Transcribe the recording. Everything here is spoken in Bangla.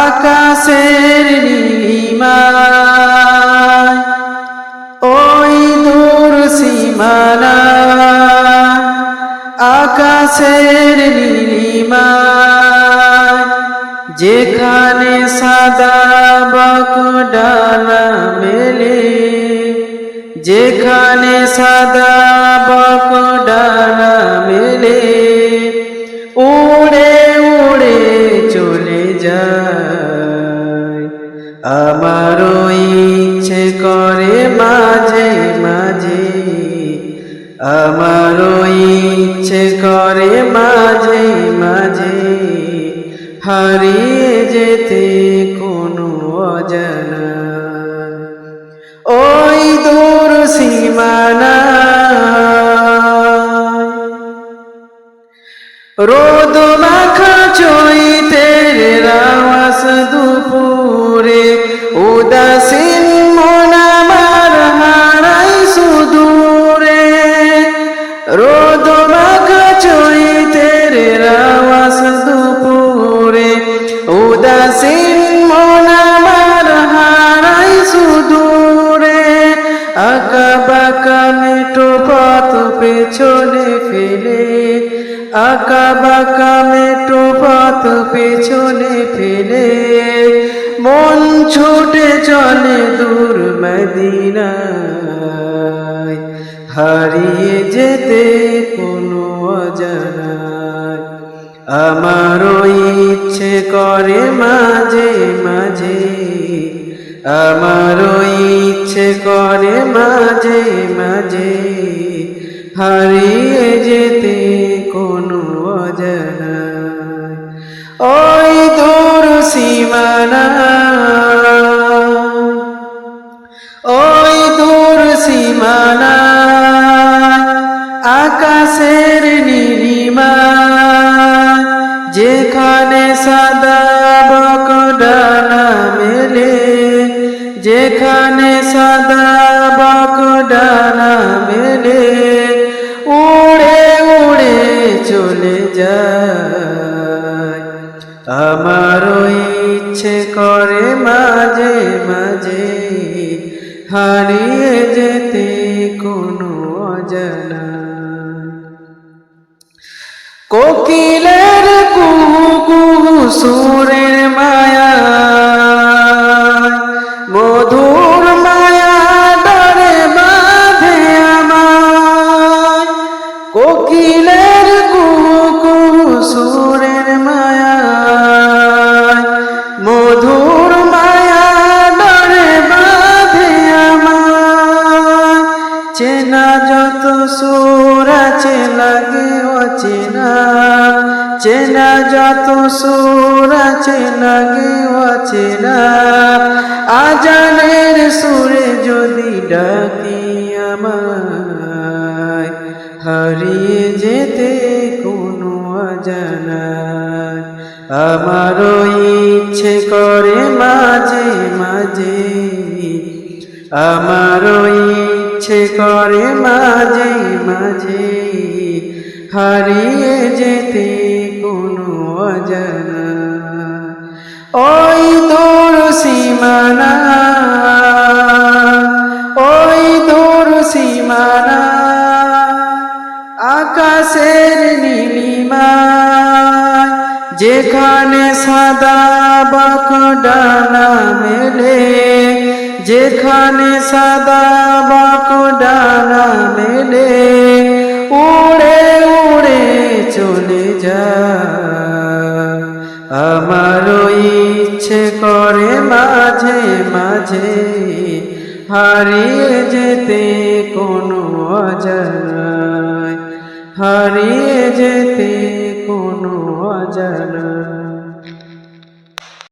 আকাশের ওই দূর সীমানায় আকাশের নীলিমায় যেখানে সাদা বকডা সাদা বকডানা মেলে উড়ে উড়ে চলে যায়। আমারও ইচ্ছে করে মাঝে মাঝে। আমারও ইচ্ছে করে মাঝে মাঝে। হারিয়ে যেতে দূর সীমানা। রোদ মাখা চৈতের রাওয়াস দুপুরে, উদাসীন মন আমার হারাই সুদূরে। রোদ মাখা চৈতের রাওয়াস দুপুরে, উদাসীন মন আমার হারাই সুদূরে। আঁকা বাঁকা মেটো পথ পেছনে ফেলে। আঁকা বাঁকা মেটো পথ পেছনে ফেলে। মন ছুটে চলে দূর মদিনায়। হারিয়ে যেতে কোনো অজানায় আমারও ইচ্ছে করে মাঝে মাঝে। আমারও ইচ্ছে করে মাঝে মাঝে হারিয়ে যেতে কোনো অজানা। ওই দূর সীমানা, ওই দূর সীমানা, আকাশের নীলিমা, যেখানে সাদা যেখানে সাদা বকডানা মেলে, উড়ে উড়ে চলে যায়। আমারও ইচ্ছে করে মাঝে মাঝে হারিয়ে যেতে কোনো অজানা। কোকিলের কুহু কুহু সুরের অচেনা চেনা যত সুর আছে লাগে অচেনা আজানের সুরে যদি ডাকি আমায়, হারিয়ে যেতে কোনো অজানায় আমারও ইচ্ছে করে মাঝে মাঝে, আমারও ইচ্ছে করে মাঝে মাঝে। হারিয়ে যেতে কোনো অজানা। ওই দূর সীমানা, ওই দূর সীমানা, আকাশের নীলিমা যেখানে সাদা বকডানা মেলে, যেখানে সাদা বকডানা মেলে আমারও ইচ্ছে করে মাঝে মাঝে হারিয়ে যেতে কোনো অজানায় হারিয়ে যেতে কোনো অজানায়।